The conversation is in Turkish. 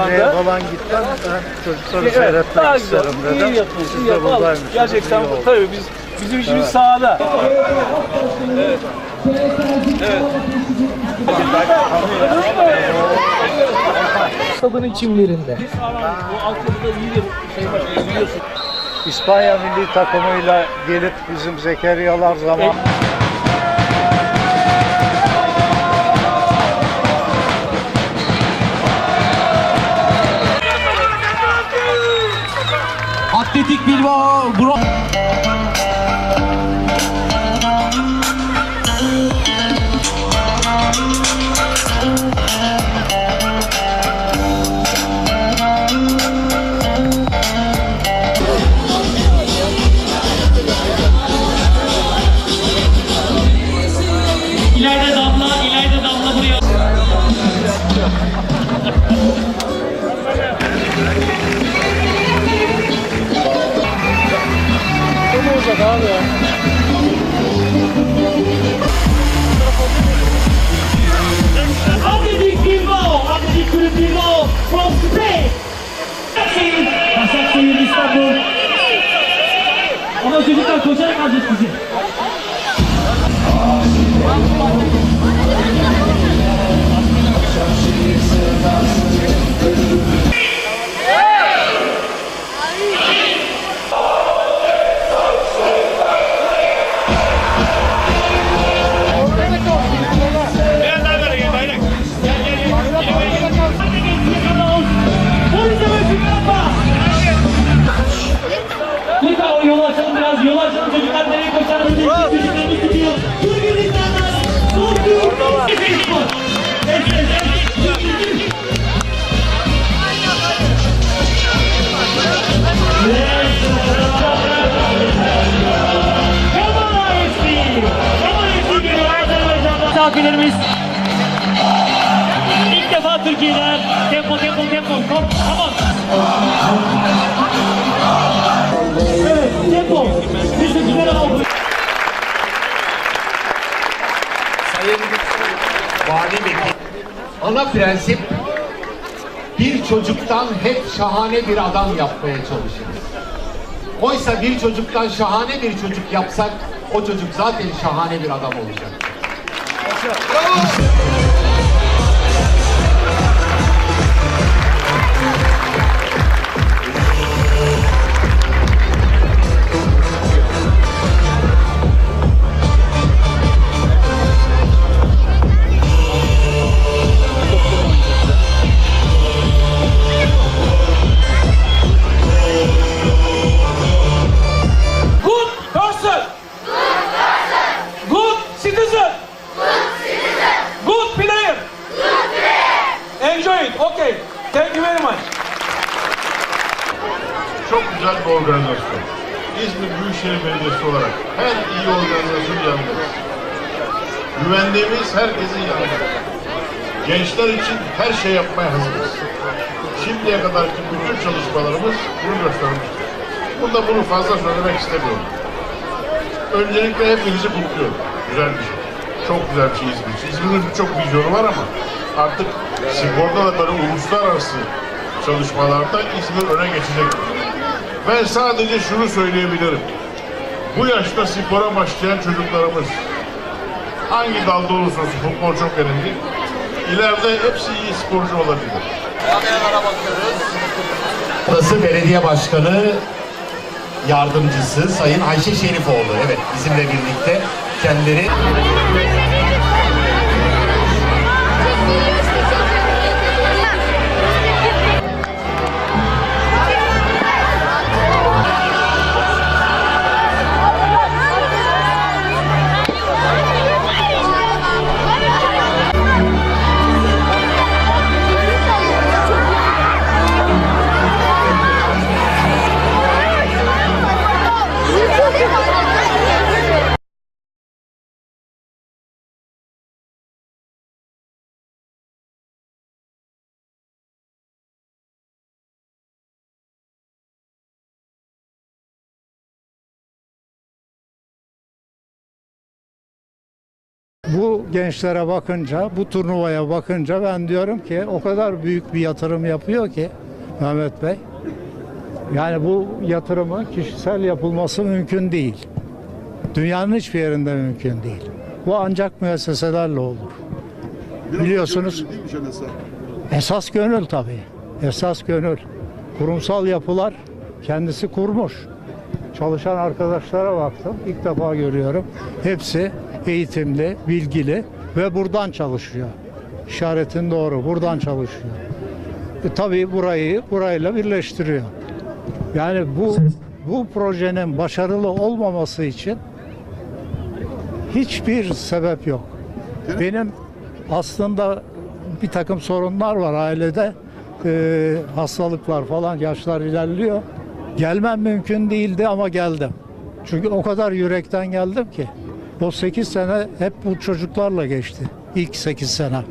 Nereye falan gittim. Çocukları Evet, seyretmek isterim İyi dedim. yapıyorsun. Siz iyi de yapalım. Gerçekten iyi bu tabii biz bizim işimiz sahada. Stadın çimlerinde. Bu altyapıda iyi bir şey var biliyorsun. İspanya milli takımıyla gelip bizim Zekeriyalar zaman Atletik Bilbao Bro Ama çocuklar koşarak alacak bizi. Misafirlerimiz ilk defa Türkiye'de tempo tempo tempo kom tamam Evet, tempo. Teşekkürler abi. Vali Vekil. Ana prensip bir çocuktan hep şahane bir adam yapmaya çalışırız. Oysa bir çocuktan şahane bir çocuk yapsak o çocuk zaten şahane bir adam olacak. Good organizasyon. İzmir Büyükşehir Belediyesi olarak her iyi organizasyon yanındayız. Güvendiğimiz herkesin yanında. Gençler için her şey yapmaya hazırız. Şimdiye kadarki bütün çalışmalarımız bunu göstermiştir. Burada bunu fazla söylemek istemiyorum. Öncelikle hepinizi kutluyorum. Güzel bir şey. Çok güzel bir şey İzmir. İzmir'in birçok vizyonu var ama artık da böyle uluslararası çalışmalarda İzmir öne geçecek. Ben sadece şunu söyleyebilirim. Bu yaşta spora başlayan çocuklarımız hangi dalda olursa olsun futbol çok önemli. İleride hepsi iyi sporcu olabilir. Burası belediye başkanı yardımcısı Sayın Ayşe Şerifoğlu. Evet bizimle birlikte kendileri bu gençlere bakınca, bu turnuvaya bakınca ben diyorum ki o kadar büyük bir yatırım yapıyor ki Mehmet Bey. Yani bu yatırımı kişisel yapılması mümkün değil. Dünyanın hiçbir yerinde mümkün değil. Bu ancak müesseselerle olur. Biliyorsunuz esas gönül tabii. Esas gönül. Kurumsal yapılar kendisi kurmuş. Çalışan arkadaşlara baktım. ilk defa görüyorum. Hepsi eğitimli, bilgili ve buradan çalışıyor. İşaretin doğru. Buradan çalışıyor. E, tabii burayı burayla birleştiriyor. Yani bu bu projenin başarılı olmaması için hiçbir sebep yok. Benim aslında bir takım sorunlar var ailede. Ee, hastalıklar falan, yaşlar ilerliyor. Gelmem mümkün değildi ama geldim. Çünkü o kadar yürekten geldim ki. O 8 sene hep bu çocuklarla geçti. İlk 8 sene.